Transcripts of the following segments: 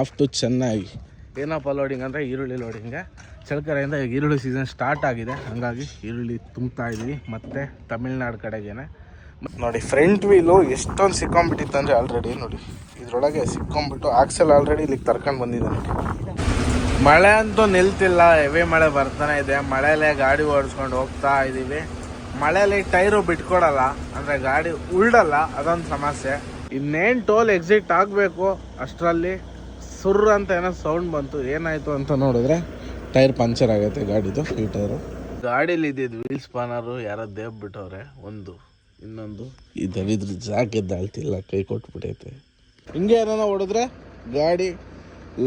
Of ಚೆನ್ನಾಗಿ ಚೆನ್ನೈ. ಏನಪ್ಪ loading ಅಂದರೆ ಈರುಳ್ಳಿ ಲೋಡಿಂಗೆ ಚಳಕರೆಯಿಂದ ಈಗ ಈರುಳ್ಳಿ ಸೀಸನ್ ಸ್ಟಾರ್ಟ್ ಆಗಿದೆ. ಹಾಗಾಗಿ ಈರುಳ್ಳಿ ತುಂಬ್ತಾ ಇದ್ವಿ. ಮತ್ತು ತಮಿಳ್ನಾಡು ಕಡೆಗೇನೆ. ಮತ್ತ್ ನೋಡಿ ಫ್ರಂಟ್ ವೀಲು ಎಷ್ಟೊಂದು ಸಿಕ್ಕೊಂಬಿಟ್ಟಿತ್ತು ಅಂದರೆ ಆಲ್ರೆಡಿ ನೋಡಿ ಇದರೊಳಗೆ ಸಿಕ್ಕೊಂಬಿಟ್ಟು ಆಕ್ಸಲ್ ಆಲ್ರೆಡಿ ಇಲ್ಲಿಗೆ ತರ್ಕೊಂಡು ಬಂದಿದೆ ನೋಡಿ. ಮಳೆ ಅಂತೂ ನಿಲ್ತಿಲ್ಲ ಹೆವಿ ಮಳೆ ಬರ್ತಾನೆ ಇದೆ. ಮಳೆಯಲ್ಲೇ ಗಾಡಿ ಓಡಿಸ್ಕೊಂಡು ಹೋಗ್ತಾ ಇದ್ದೀವಿ ಮಳೆಯಲ್ಲಿ ಟೈರು ಬಿಟ್ಕೊಡಲ್ಲ ಅಂದರೆ ಗಾಡಿ ಉಳ್ಡಲ್ಲ ಅದೊಂದು ಸಮಸ್ಯೆ. ಇನ್ನೇನು ಟೋಲ್ ಎಕ್ಸಿಟ್ ಆಗಬೇಕು ಅಷ್ಟರಲ್ಲಿ? ಸುರ್ರ ಅಂತ ಏನೋ ಸೌಂಡ್ ಬಂತು, ಏನಾಯಿತು ಅಂತ ನೋಡಿದ್ರೆ ಟೈರ್ ಪಂಚರ್ ಆಗೈತೆ ಗಾಡಿದು, ಈ ಟೈರು. ಗಾಡೀಲಿ ಇದ್ದಿದ್ದು ವೀಲ್ ಸ್ಪಾನರು ಯಾರೋ ದೇವ್ ಬಿಟ್ಟವ್ರೆ, ಒಂದು, ಇನ್ನೊಂದು. ಈ ದವಿದ್ರ ಜಾಕ್ ಎದ್ದಾಳ್ತಿಲ್ಲ, ಕೈ ಕೊಟ್ಬಿಟ್ಟೈತೆ ಹಿಂಗೆ ಏನೋ ಹೊಡೆದ್ರೆ ಗಾಡಿ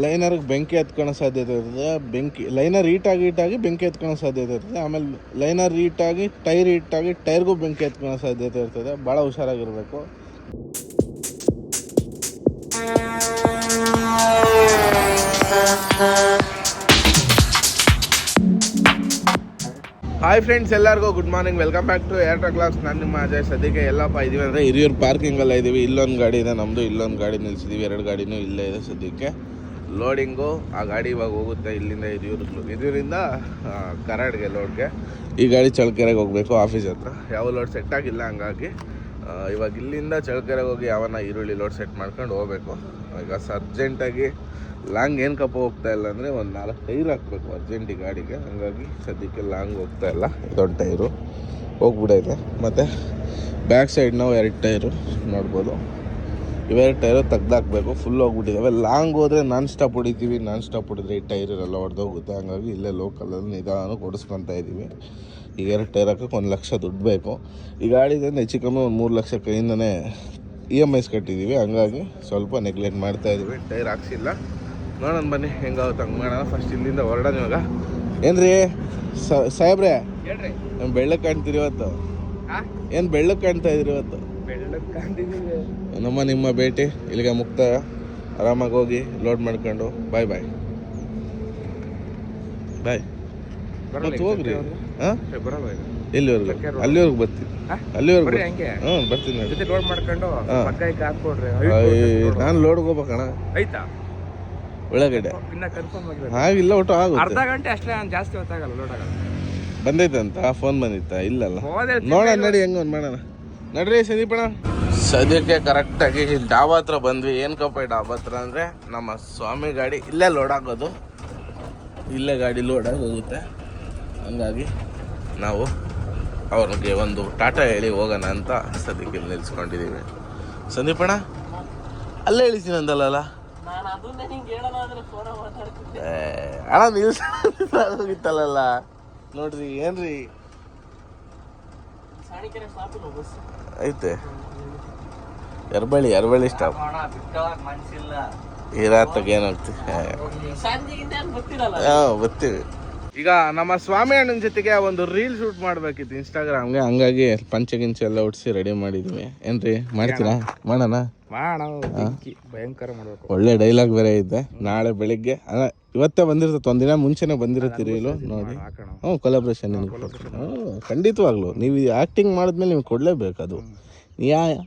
ಲೈನರ್ಗೆ ಬೆಂಕಿ ಎತ್ಕೊಳ್ಳೋ ಸಾಧ್ಯತೆ ಇರ್ತದೆ. ಬೆಂಕಿ ಲೈನರ್ ಹೀಟಾಗಿ ಹೀಟಾಗಿ ಬೆಂಕಿ ಎತ್ಕೊಳ್ಳೋ ಸಾಧ್ಯತೆ ಇರ್ತದೆ. ಆಮೇಲೆ ಲೈನರ್ ಹೀಟಾಗಿ ಟೈರ್ ಹೀಟಾಗಿ ಟೈರ್ಗೂ ಬೆಂಕಿ ಎತ್ಕೊಳ್ಳೋ ಸಾಧ್ಯತೆ ಇರ್ತದೆ. ಭಾಳ ಹುಷಾರಾಗಿರಬೇಕು. ಹಾಯ್ ಫ್ರೆಂಡ್ಸ್ ಎಲ್ಲರಿಗೂ good morning welcome back to air class ನಾನು ನಿಮ್ಮ ಅಜಯ್. ಸದ್ಯಕ್ಕೆ ಎಲ್ಲಪ್ಪ ಇದೀವಿ ಅಂದರೆ ಹಿರಿಯೂರು ಪಾರ್ಕಿಂಗಲ್ಲ ಇದ್ದೀವಿ ಇಲ್ಲೊಂದು ಗಾಡಿ ಇದೆ ನಮ್ಮದು ಇಲ್ಲೊಂದು ಗಾಡಿ ನಿಲ್ಸಿದ್ದೀವಿ ಎರಡು ಗಾಡಿನೂ ಇಲ್ಲೇ ಇದೆ ಸದ್ಯಕ್ಕೆ. ಲೋಡಿಂಗು ಆ ಗಾಡಿ ಇವಾಗ ಹೋಗುತ್ತೆ ಇಲ್ಲಿಂದ ಹಿರಿಯೂರು ಹಿರಿಯೂರಿಂದ ಕರಾಡ್ಗೆ ಲೋಡ್ಗೆ ಈ ಗಾಡಿ ಚಳ್ಳಕೆರೆಗೆ ಹೋಗಬೇಕು ಆಫೀಸ್ ಹತ್ರ. ಯಾವ ಲೋಡ್ ಸೆಟ್ ಆಗಿಲ್ಲ ಹಂಗಾಗಿ. ಇವಾಗ ಇಲ್ಲಿಂದ ಚಳ್ಕೆರೆಗೆ ಹೋಗಿ ಯಾವನ್ನ ಈರುಳ್ಳಿ ಲೋಡ್ ಸೆಟ್ ಮಾಡ್ಕೊಂಡು ಹೋಗ್ಬೇಕು. ಈಗ ಅರ್ಜೆಂಟಾಗಿ ಲಾಂಗ್ ಏನು ಕಪ್ಪ ಹೋಗ್ತಾ ಇಲ್ಲ ಅಂದರೆ ಒಂದು ನಾಲ್ಕು ಟೈರ್ ಹಾಕಬೇಕು ಅರ್ಜೆಂಟ್ ಗಾಡಿಗೆ. ಹಾಗಾಗಿ ಸದ್ಯಕ್ಕೆ ಲಾಂಗ್ ಹೋಗ್ತಾ ಇಲ್ಲ. ದೊಡ್ಡ ಟೈರು ಹೋಗ್ಬಿಡೈತೆ. ಮತ್ತು ಬ್ಯಾಕ್ ಸೈಡ್ ನಾವು ಎರಡು ಟೈರು ನೋಡ್ಬೋದು. ಇವೆರಡು ಟೈರು ತೆಗ್ದಾಕ್ಬೇಕು ಫುಲ್ ಹೋಗ್ಬಿಟ್ಟಿದ್ದಾವೆ ಲಾಂಗ್ ಹೋದರೆ ನಾನ್ ಸ್ಟಾಪ್ ಹೊಡಿತೀವಿ ನಾನ್ ಸ್ಟಾಪ್ ಹೊಡಿದ್ರೆ ಈ ಟೈರ್ ಎಲ್ಲ ಹೊಡೆದೋಗುತ್ತೆ ಹಂಗಾಗಿ ಇಲ್ಲೇ ಲೋಕಲಲ್ಲಿ ನಿಧಾನ ಕೊಡಿಸ್ಕೊತ ಇದ್ದೀವಿ ಈಗ ಎರಡು ಟೈರ್ ಹಾಕಕ್ಕೆ ಒಂದು ಲಕ್ಷ ದುಡ್ಡು ಬೇಕು. ಈ ಗಾಡಿದಿಂದ ಹೆಚ್ಚು ಕಮ್ಮಿ ಒಂದು ಮೂರು ಲಕ್ಷ ಕೈಯಿಂದನೇ ಇ ಎಂ ಐಸ್ ಕಟ್ಟಿದ್ದೀವಿ ಹಂಗಾಗಿ ಸ್ವಲ್ಪ ನೆಗ್ಲೆಕ್ಟ್ ಮಾಡ್ತಾ ಇದ್ದೀವಿ ಟೈರ್ ಹಾಕ್ಸಿಲ್ಲ. ನೋಡೋಣ ಬನ್ನಿ ಹೆಂಗಾಗುತ್ತೆ ಹಂಗೆ ಮಾಡೋಣ. ಫಸ್ಟ್ ಇಲ್ಲಿಂದ ಹೊರಡೋಣ ಇವಾಗ. ಏನ್ರಿ? ಸ- ಸಾಹೇಬ್ರೆ ಬೆಳ್ಳಕ್ಕೆ ಕಾಣ್ತೀರಿ ಇವತ್ತು? ಏನು ಬೆಳ್ಳಕ್ಕೆ ಕಾಣ್ತಾ ಇದ್ರಿ ಇವತ್ತು? ನಮ್ಮ ನಿಮ್ಮ ಭೇಟಿ ಇಲ್ಲಿಗೆ ಮುಕ್ತಾಯ ಆರಾಮಾಗಿ ಹೋಗಿ ಲೋಡ್ ಮಾಡ್ಕೊಂಡು. ಬಾಯ್ ಬಾಯ್ ಬಾಯ್ ಮತ್ತೆ ಹೋಗ್ರಿ. ಹಾಂ. ಎಲ್ಲಿವರೆಗೂ ಅಲ್ಲಿವರೆಗೂ ಬರ್ತೀನಿ? ಅಲ್ಲಿವರೆಗೂ ಹ್ಞೂ ಬರ್ತೀನಿ ಲೋಡ್ ಮಾಡ್ಕೊಂಡು ನಾನು ಲೋಡ್ಗೆ ಹೋಗ್ಬೇಕಣ್ಣ. ಆಯ್ತಾ? ಒಳಗಡೆ. ಆಗಿಲ್ಲ ಒಟ್ಟು ಆಗುತ್ತೆ. ಅರ್ಧ ಗಂಟೆ ಅಷ್ಟೇ ನಾನ್ ಜಾಸ್ತಿ ಹೊತ್ತಾಗಲ್ಲ ಲೋಡ್ ಆಗಲ್ಲ. ಬಂದೈತಂತ? ಫೋನ್ ಬಂದಿತ್ತ? ಇಲ್ಲಲ್ಲ. ನೋಡ ನೋಡೋಣ ನಡಿ ಹೆಂಗ ಒಂದು ಮಾಡೋಣ. ನಡ್ರಿ ಸಂದೀಪಣ ಸದ್ಯಕ್ಕೆ ಕರೆಕ್ಟಾಗಿ ಡಾಬಾ ಹತ್ರ ಬಂದ್ವಿ. ಏನು ಕಪ್ಪ ಡಾಬಾ ಹತ್ರ ಅಂದರೆ ನಮ್ಮ ಸ್ವಾಮಿ ಗಾಡಿ ಇಲ್ಲೇ ಲೋಡ್ ಆಗೋದು ಇಲ್ಲೇ ಗಾಡಿ ಲೋಡ್ ಹೋಗುತ್ತೆ ಹಂಗಾಗಿ ನಾವು ಅವ್ರಿಗೆ ಒಂದು ಟಾಟಾ ಹೇಳಿ ಹೋಗೋಣ ಅಂತ ಸದ್ಯಕ್ಕೆ ಇಲ್ಲಿ ನಿಲ್ಸ್ಕೊಂಡಿದ್ದೀವಿ. ಸಂದೀಪಣ್ಣ ಅಲ್ಲೇ ಇಳಿತೀನಿ ಅಂದಲ್ಲ ಅಣ್ಣ ಹೋಗಿತ್ತಲ್ಲ ನೋಡ್ರಿ ಏನ್ರಿ? ಐತೆ. ಎರ್ಬಳ್ಳಿ ಎರ್ಬಳ್ಳಿ ಸ್ಟಾಪ್ ಈ ರಾತ್ರಿಗೆ ಏನಾಗ್ತಿ? ಬರ್ತೀವಿ. ಈಗ ನಮ್ಮ ಸ್ವಾಮಿ ಅಣ್ಣನ ಜೊತೆಗೆ ಒಂದು ರೀಲ್ ಶೂಟ್ ಮಾಡ್ಬೇಕಿತ್ತು ಇನ್ಸ್ಟಾಗ್ರಾಮ್ಗೆ ಹಂಗಾಗಿ ಪಂಚೆ ಗಿಂಚೆ ಎಲ್ಲ ಉಡ್ಸಿ ರೆಡಿ ಮಾಡಿದ್ವಿ. ಏನ್ರಿ ಮಾಡ್ತೀರಾ? ಮಾಡೋಣ? ಮಾಡ ಭಯಂಕರ ಮಾಡ್ಬೇಕು. ಒಳ್ಳೆ ಡೈಲಾಗ್ ಬೇರೆ ಇದೆ ನಾಳೆ ಬೆಳಿಗ್ಗೆ ಅಲ್ಲ ಇವತ್ತೇ ಬಂದಿರ್ತದೆ ಒಂದಿನ ಮುಂಚೆನೆ ಬಂದಿರುತ್ತೆ ರೀಲು ನೋಡಿ. ಹ್ಞೂ ಕೊಲಾಬ್ರೇಷನ್ ಹ್ಞೂ ಖಂಡಿತವಾಗ್ಲು. ನೀವು ಆ್ಯಕ್ಟಿಂಗ್ ಮಾಡಿದ್ಮೇಲೆ ನಿಮ್ಗೆ ಕೊಡಲೇಬೇಕು ಅದು. ಯಾ ಅದು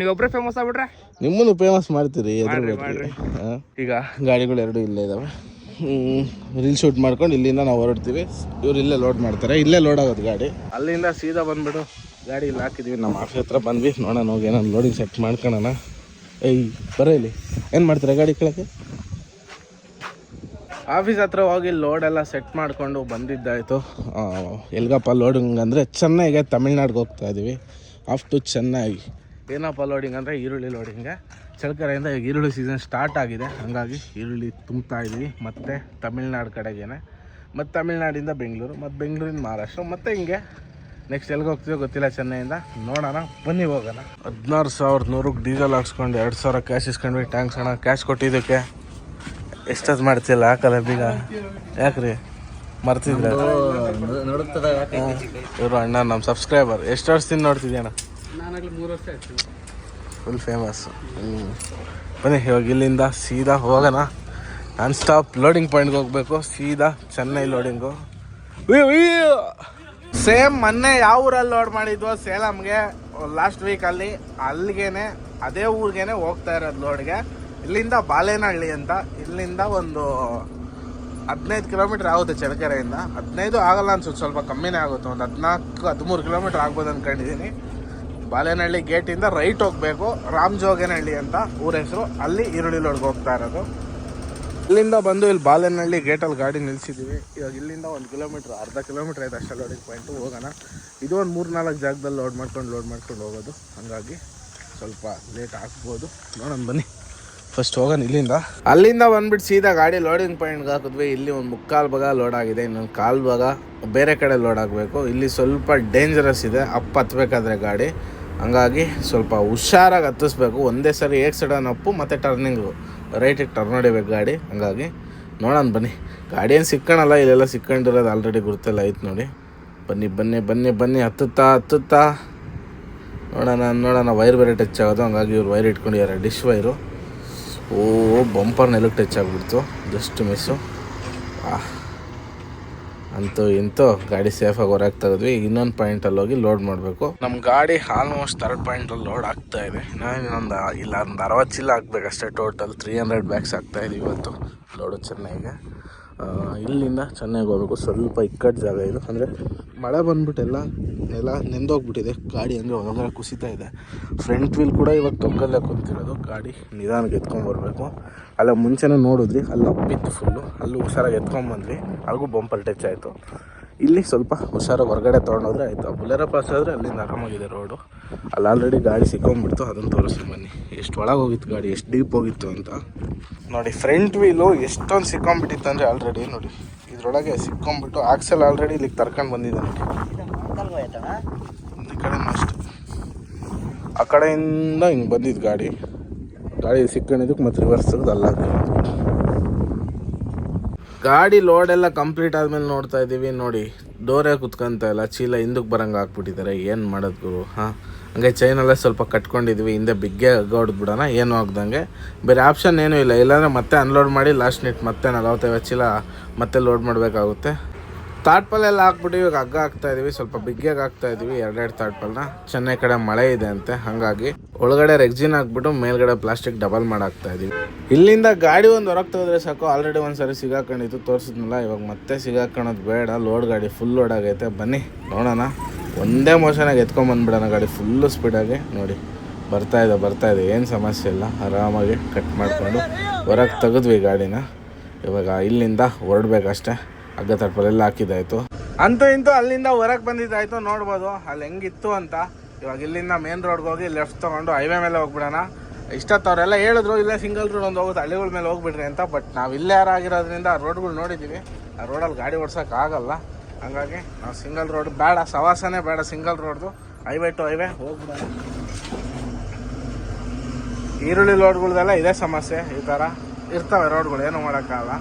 ನೀವು ಒಬ್ರೇ ಫೇಮಸ್ ಆಗ್ಬಿಟ್ರೆ? ನಿಮ್ಮನ್ನು ಫೇಮಸ್ ಮಾಡ್ತೀರಿ ಎದುರು ಈಗ ಗಾಡಿಗಳು ಎರಡು ಇಲ್ಲೇ ಇದಾವೆ. ರೀಲ್ ಶೂಟ್ ಮಾಡ್ಕೊಂಡು ಇಲ್ಲಿಂದ ನಾವು ಹೊರಡ್ತೀವಿ. ಇವ್ರು ಇಲ್ಲೇ ಲೋಡ್ ಮಾಡ್ತಾರೆ. ಇಲ್ಲೇ ಲೋಡ್ ಆಗೋದು ಗಾಡಿ. ಅಲ್ಲಿಂದ ಸೀದಾ ಬಂದ್ಬಿಡು. ಗಾಡಿ ಇಲ್ಲಿ ಹಾಕಿದ್ವಿ. ನಮ್ಮ ಆಫೀಸ್ ಹತ್ರ ಬಂದ್ವಿ. ನೋಡೋಣ ಹೋಗಿ ಏನೋ ಲೋಡಿಂಗ್ ಸೆಟ್ ಮಾಡ್ಕೊಳೋಣ. ಏಯ್ ಬರೋ ಇಲ್ಲಿ. ಏನು ಮಾಡ್ತೀರಾ ಗಾಡಿ ಕೆಳಗೆ? ಆಫೀಸ್ ಹತ್ರ ಹೋಗಿ ಲೋಡ್ ಎಲ್ಲ ಸೆಟ್ ಮಾಡಿಕೊಂಡು ಬಂದಿದ್ದಾಯಿತು. ಎಲ್ಗಪ್ಪ ಲೋಡಿಂಗ್ ಅಂದರೆ ಚೆನ್ನಾಗಿ ತಮಿಳ್ನಾಡಿಗೆ ಹೋಗ್ತಾ ಇದ್ದೀವಿ ಆಫ್ ಟು ಚೆನ್ನೈ ಏನಪ್ಪ ಲೋಡಿಂಗ್ ಅಂದರೆ ಈರುಳ್ಳಿ ಲೋಡಿಂಗೆ ಚಳಕರೆಯಿಂದ ಈಗ ಈರುಳ್ಳಿ ಸೀಸನ್ ಸ್ಟಾರ್ಟ್ ಆಗಿದೆ. ಹಾಗಾಗಿ ಈರುಳ್ಳಿ ತುಂಬ್ತಾ ಇದ್ವಿ. ಮತ್ತು ತಮಿಳ್ನಾಡು ಕಡೆಗೇನೆ. ಮತ್ತು ತಮಿಳ್ನಾಡಿಂದ ಬೆಂಗಳೂರು ಮತ್ತು ಬೆಂಗಳೂರಿಂದ ಮಹಾರಾಷ್ಟ್ರ ಮತ್ತು ಹಿಂಗೆ. ನೆಕ್ಸ್ಟ್ ಎಲ್ಲಿಗೆ ಹೋಗ್ತೀವೋ ಗೊತ್ತಿಲ್ಲ ಚೆನ್ನೈಯಿಂದ. ನೋಡೋಣ ಬನ್ನಿ ಹೋಗೋಣ. ಹದಿನಾರು ಸಾವಿರದ ನೂರಕ್ಕೆ ಡೀಸೆಲ್ ಹಾಕ್ಸ್ಕೊಂಡು ಎರಡು ಸಾವಿರ ಕ್ಯಾಶ್ ಇಸ್ಕೊಂಡ್ವಿ. ಟ್ಯಾಂಕ್ಸ್ ಅಣ್ಣ. ಕ್ಯಾಶ್ ಕೊಟ್ಟಿದ್ದಕ್ಕೆ ಎಷ್ಟೊತ್ತು ಮಾಡ್ತಿಲ್ಲ? ಹಾಕಲ್ಲ ಬೀಗ. ಯಾಕ್ರಿ? ಮರ್ತಿದ್ರೆ? ಇವರು ಅಣ್ಣ ನಮ್ಮ ಸಬ್ಸ್ಕ್ರೈಬರ್ ಎಷ್ಟು ವರ್ಷದಿಂದ ನೋಡ್ತಿದ್ಯಣ್ಣ ಫುಲ್ ಫೇಮಸ್ ಬನ್ನಿ, ಇವಾಗ ಇಲ್ಲಿಂದ ಸೀದಾ ಹೋಗೋಣ. ನಾನ್ ಸ್ಟಾಪ್ ಲೋಡಿಂಗ್ ಪಾಯಿಂಟ್ಗೆ ಹೋಗಬೇಕು. ಸೀದಾ ಚೆನ್ನೈ ಲೋಡಿಂಗು ಸೇಮ್ ಮೊನ್ನೆ ಯಾವ ಊರಲ್ಲಿ ಲೋಡ್ ಮಾಡಿದ್ವೋ ಸೇಲಮ್ಗೆ ಲಾಸ್ಟ್ ವೀಕಲ್ಲಿ ಅಲ್ಲಿಗೇನೆ, ಅದೇ ಊರಿಗೇನೆ ಹೋಗ್ತಾ ಇರೋದು ಲೋಡ್ಗೆ ಇಲ್ಲಿಂದ ಬಾಲೇನಹಳ್ಳಿ ಅಂತ, ಇಲ್ಲಿಂದ ಒಂದು ಹದಿನೈದು ಕಿಲೋಮೀಟರ್ ಆಗುತ್ತೆ ಚಳ್ಳಕೆರೆಯಿಂದ. ಹದಿನೈದು ಆಗಲ್ಲ ಅನ್ಸುತ್ತೆ, ಸ್ವಲ್ಪ ಕಮ್ಮಿನೇ ಆಗುತ್ತೆ. ಒಂದು ಹದಿನಾಲ್ಕು, ಹದಿಮೂರು ಕಿಲೋಮೀಟ್ರ್ ಆಗ್ಬೋದು ಅಂದ್ಕೊಂಡಿದ್ದೀನಿ ಬಾಲೇನಹಳ್ಳಿ ಗೇಟಿಂದ ರೈಟ್ ಹೋಗಬೇಕು. ರಾಮಜೋಗೇನಹಳ್ಳಿ ಅಂತ ಊರ ಹೆಸರು. ಅಲ್ಲಿ ಈರುಳ್ಳಿ ಲೋಡ್ಗೆ ಹೋಗ್ತಾ ಇರೋದು. ಇಲ್ಲಿಂದ ಬಂದು ಇಲ್ಲಿ ಬಾಲೇನಹಳ್ಳಿ ಗೇಟಲ್ಲಿ ಗಾಡಿ ನಿಲ್ಸಿದ್ದೀವಿ ಇವಾಗ ಇಲ್ಲಿಂದ ಒಂದು ಕಿಲೋಮೀಟ್ರ್ ಅರ್ಧ ಕಿಲೋಮೀಟ್ರ್ ಐತೆ ಅಷ್ಟೇ ಲೋಡಿಂಗ್ ಪಾಯಿಂಟು ಹೋಗೋಣ. ಇದು ಒಂದು ಮೂರು ನಾಲ್ಕು ಜಾಗದಲ್ಲಿ ಲೋಡ್ ಮಾಡ್ಕೊಂಡು ಲೋಡ್ ಮಾಡ್ಕೊಂಡು ಹೋಗೋದು. ಹಾಗಾಗಿ ಸ್ವಲ್ಪ ಲೇಟ್ ಆಗ್ಬೋದು. ನೋಡೋಣ ಬನ್ನಿ. ಫಸ್ಟ್ ಹೋಗೋಣ ಇಲ್ಲಿಂದ. ಅಲ್ಲಿಂದ ಬಂದ್ಬಿಟ್ಟು ಸೀದಾ ಗಾಡಿ ಲೋಡಿಂಗ್ ಪಾಯಿಂಟ್ಗೆ ಹಾಕಿದ್ವಿ. ಇಲ್ಲಿ ಒಂದು ಮುಕ್ಕಾಲು ಭಾಗ ಲೋಡ್ ಆಗಿದೆ, ಇನ್ನೊಂದು ಕಾಲು ಭಾಗ. ಬೇರೆ ಕಡೆ ಲೋಡ್ ಆಗಬೇಕು. ಇಲ್ಲಿ ಸ್ವಲ್ಪ ಡೇಂಜರಸ್ ಇದೆ. ಅಪ್ ಹತ್ಬೇಕಾದ್ರೆ ಗಾಡಿ. ಹಂಗಾಗಿ ಸ್ವಲ್ಪ ಹುಷಾರಾಗಿ ಹತ್ತಿಸ್ಬೇಕು. ಒಂದೇ ಸರಿ ಏಕ್ ಸಡನ್ ಅಪ್ಪು, ಮತ್ತು ಟರ್ನಿಂಗು ರೈಟಿಗೆ ಟರ್ನ್ ಹೊಡಿಬೇಕು ಗಾಡಿ. ಹಂಗಾಗಿ ನೋಡೋಣ ಬನ್ನಿ. ಗಾಡಿ ಏನು ಸಿಕ್ಕಣಲ್ಲ, ಇಲ್ಲೆಲ್ಲ ಸಿಕ್ಕೊಂಡಿರೋದು ಆಲ್ರೆಡಿ ಗುರುತೆಲ್ಲ ಐತೆ ನೋಡಿ. ಬನ್ನಿ ಬನ್ನಿ ಬನ್ನಿ ಬನ್ನಿ. ಹತ್ತುತ್ತಾ ಹತ್ತುತ್ತಾ. ನೋಡೋಣ ನೋಡೋಣ. ವೈರ್ ಬೇರೆ ಟಚ್ ಆಗೋದು. ಹಂಗಾಗಿ ಇವ್ರು ವೈರ್ ಇಟ್ಕೊಂಡಿದ್ದಾರೆ. ಡಿಶ್ ವೈರು ಓ ಬಂಪರ್ ನೆಲಕ್ಕೆ ಟಚ್ ಆಗಿಬಿಡ್ತು. ಜಸ್ಟ್ ಮಿಸ್ಸು ಅಂತೂ ಇಂತೂ ಗಾಡಿ ಸೇಫಾಗಿ ಹೊರಗೆ ತೆಗೆದ್ವಿ ಈಗ ಇನ್ನೊಂದು ಪಾಯಿಂಟಲ್ಲಿ ಹೋಗಿ ಲೋಡ್ ಮಾಡಬೇಕು. ನಮ್ಮ ಗಾಡಿ ಆಲ್ಮೋಸ್ಟ್ ಥರ್ಡ್ ಪಾಯಿಂಟಲ್ಲಿ ಲೋಡ್ ಆಗ್ತಾ ಇದೆ. ನಾನು ಇನ್ನೊಂದು ಇಲ್ಲ, ಒಂದು ಅರವತ್ತು ಚೀಲ ಹಾಕ್ಬೇಕಷ್ಟೇ ಟೋಟಲ್ ತ್ರೀ ಹಂಡ್ರೆಡ್ ಬ್ಯಾಗ್ಸ್ ಆಗ್ತಾ ಇದೆ ಇವತ್ತು. ಲೋಡು ಚೆನ್ನೈಗೆ ಇಲ್ಲಿಂದ ಚೆನ್ನಾಗಿ ಹೋಗ್ಬೇಕು. ಸ್ವಲ್ಪ ಇಕ್ಕಟ್ಟು ಜಾಗ ಇದು. ಅಂದರೆ ಮಳೆ ಬಂದ್ಬಿಟ್ಟೆಲ್ಲ ಎಲ್ಲ ನೆಂದೋಗ್ಬಿಟ್ಟಿದೆ. ಗಾಡಿ ಅಂದರೆ ಒಂದೊಂದರ ಕುಸಿತಾ ಇದೆ. ಫ್ರಂಟ್ ವೀಲ್ ಕೂಡ ಇವಾಗ ತೊಕ್ಕಲ್ಲೇ ಕುಂತಿರೋದು. ಗಾಡಿ ನಿಧಾನಕ್ಕೆ ಎತ್ಕೊಂಬರ್ಬೇಕು ಅಲ್ಲ, ಮುಂಚೆನೇ ನೋಡಿದ್ವಿ. ಅಲ್ಲಿ ಅಪ್ಪಿತ್ತು ಫುಲ್ಲು ಅಲ್ಲಿ ಹುಷಾರಾಗಿ ಎತ್ಕೊಂಬಂದ್ವಿ ಅಲ್ಲಿಗೂ ಬಂಪರ್ ಟಚ್ ಆಯಿತು. ಇಲ್ಲಿ ಸ್ವಲ್ಪ ಹುಷಾರು ಹೊರಗಡೆ ತೊಗೊಂಡೋದ್ರೆ ಆಯಿತು. ಬುಲೆರ ಪಾಸ್ ಆದರೆ ಅಲ್ಲಿಂದ ಆರಾಮಾಗಿದೆ ರೋಡು. ಅಲ್ಲಿ ಆಲ್ರೆಡಿ ಗಾಡಿ ಸಿಕ್ಕೊಂಡ್ಬಿಡ್ತು, ಅದನ್ನು ತೋರಿಸ್ತೀನಿ ಬನ್ನಿ. ಎಷ್ಟು ಒಳಗೆ ಹೋಗಿತ್ತು ಗಾಡಿ, ಎಷ್ಟು ಡೀಪ್ ಹೋಗಿತ್ತು ಅಂತ. ನೋಡಿ ಫ್ರಂಟ್ ವೀಲು ಎಷ್ಟೊಂದು ಸಿಕ್ಕೊಂಡ್ಬಿಟ್ಟಿತ್ತು ಅಂದರೆ ಆಲ್ರೆಡಿ ನೋಡಿ, ಇದರೊಳಗೆ ಸಿಕ್ಕೊಂಡ್ಬಿಟ್ಟು ಆಕ್ಸೆಲ್ ಆಲ್ರೆಡಿ ಇಲ್ಲಿಗೆ ತರ್ಕೊಂಡು ಬಂದಿದೆ ನೋಡಿ ಈ ಕಡೆ ಅಷ್ಟು. ಆ ಕಡೆಯಿಂದ ಹಿಂಗೆ ಬಂದಿದ್ದು ಗಾಡಿ. ಗಾಡಿ ಸಿಕ್ಕೊಂಡಿದ್ದಕ್ಕೆ ಮತ್ತೆ ರಿವರ್ಸ್ ಅಲ್ಲ ಗಾಡಿ ಲೋಡ್ ಎಲ್ಲ ಕಂಪ್ಲೀಟ್ ಆದ್ಮೇಲೆ ನೋಡ್ತಾ ಇದ್ದೀವಿ ನೋಡಿ, ಡೋರೇ ಕುತ್ಕೊಂತ ಇಲ್ಲ ಚೀಲ ಹಿಂದಕ್ಕೆ ಬರಂಗೆ ಹಾಕ್ಬಿಟ್ಟಿದ್ದಾರೆ ಏನು ಮಾಡೋದು ಗುರು, ಹಾಂ? ಹಂಗೆ ಚೈನೆಲ್ಲ ಸ್ವಲ್ಪ ಕಟ್ಕೊಂಡಿದ್ವಿ. ಹಿಂದೆ ಬಿಗ್ಗೆ ಬಿಡೋಣ. ಏನೂ ಆಗ್ದಂಗೆ. ಬೇರೆ ಆಪ್ಷನ್ ಏನೂ ಇಲ್ಲ. ಇಲ್ಲಾಂದರೆ ಮತ್ತೆ ಅನ್ಲೋಡ್ ಮಾಡಿ ಲಾಸ್ಟ್ ನೀಟ್ ಮತ್ತೆ ನಲವತ್ತೈವತ್ತು ಚೀಲ ಮತ್ತೆ ಲೋಡ್ ಮಾಡಬೇಕಾಗುತ್ತೆ. ತಾಟ್ಪಲ್ಲೆಲ್ಲ ಹಾಕ್ಬಿಟ್ಟು ಇವಾಗ ಹಗ್ಗ ಹಾಕ್ತಾ ಇದ್ದೀವಿ ಸ್ವಲ್ಪ ಬಿಗ್ಗೆಗೆ ಹಾಕ್ತಾ ಇದ್ದೀವಿ ಎರಡೆರಡು ತಾಟ್ಪಲ್ನ ಚೆನ್ನೈ ಕಡೆ ಮಳೆ ಇದೆ ಅಂತೆ. ಹಾಗಾಗಿ ಒಳಗಡೆ ರೆಕ್ಸಿನ್ ಹಾಕ್ಬಿಟ್ಟು ಮೇಲ್ಗಡೆ ಪ್ಲಾಸ್ಟಿಕ್ ಡಬಲ್ ಮಾಡಾಕ್ತಾ ಇದೀವಿ ಇಲ್ಲಿಂದ ಗಾಡಿ ಒಂದು ಹೊರಗೆ ತೆಗೆದ್ರೆ ಸಾಕು. ಆಲ್ರೆಡಿ ಒಂದು ಸಿಗಾಕೊಂಡಿತ್ತು ತೋರಿಸಿದ್ನಲ್ಲ, ಇವಾಗ ಮತ್ತೆ ಸಿಗಾಕೊಳ್ಳೋದು ಬೇಡ. ಲೋಡ್ ಗಾಡಿ ಫುಲ್ ಲೋಡ್ ಆಗೈತೆ. ಬನ್ನಿ, ನೋಡೋಣ. ಒಂದೇ ಮೋಷನಾಗಿ ಎತ್ಕೊಂಬಂದ್ಬಿಡೋಣ ಗಾಡಿ ಫುಲ್ಲು ಸ್ಪೀಡಾಗಿ ನೋಡಿ, ಬರ್ತಾ ಇದೆ ಬರ್ತಾ ಇದೆ. ಏನು ಸಮಸ್ಯೆ ಇಲ್ಲ. ಆರಾಮಾಗಿ ಕಟ್ ಮಾಡಿಕೊಂಡು ಹೊರಗೆ ತೆಗೆದ್ವಿ ಗಾಡಿನ. ಇವಾಗ ಇಲ್ಲಿಂದ ಹೊರಡ್ಬೇಕಷ್ಟೇ. ಹಗ್ಗ ತಡ್ಪಲ್ಲೆಲ್ಲ ಹಾಕಿದ್ದಾಯ್ತು. ಅಂತೂ ಇಂತೂ ಅಲ್ಲಿಂದ ಹೊರಗೆ ಬಂದಿದ್ದಾಯ್ತು. ನೋಡ್ಬೋದು, ಅಲ್ಲಿ ಹೆಂಗಿತ್ತು ಅಂತ. ಇವಾಗ ಇಲ್ಲಿಂದ ಮೇನ್ ರೋಡ್ಗೆ ಹೋಗಿ ಲೆಫ್ಟ್ ತೊಗೊಂಡು ಹೈವೇ ಮೇಲೆ ಹೋಗ್ಬಿಡೋಣ. ಇಷ್ಟೊತ್ತು ಅವರೆಲ್ಲ ಹೇಳಿದ್ರು, ಇಲ್ಲೇ ಸಿಂಗಲ್ ರೋಡ್ ಒಂದು ಹೋಗುತ್ತೆ, ಹಳ್ಳಿಗಳ ಮೇಲೆ ಹೋಗ್ಬಿಡ್ರಿ ಅಂತ ಬಟ್ ನಾವು ಇಲ್ಲೇ ಯಾರಾಗಿರೋದ್ರಿಂದ ಆ ರೋಡ್ಗಳು ನೋಡಿದ್ದೀವಿ ಆ ರೋಡಲ್ಲಿ ಗಾಡಿ ಓಡ್ಸೋಕೆ ಆಗಲ್ಲ. ಹಂಗಾಗಿ ನಾವು ಸಿಂಗಲ್ ರೋಡ್ ಬೇಡ, ಸವಾಸನೇ ಬೇಡ ಸಿಂಗಲ್ ರೋಡ್ದು ಹೈವೇ ಟು ಹೈವೇ ಹೋಗ್ಬಿಡೋಣ. ಈರುಳ್ಳಿ ಲೋಡ್ಗಳ್ದೆಲ್ಲ ಇದೇ ಸಮಸ್ಯೆ, ಈ ಥರ ಇರ್ತವೆ ರೋಡ್ಗಳು ಏನು ಮಾಡೋಕ್ಕಾಗಲ್ಲ.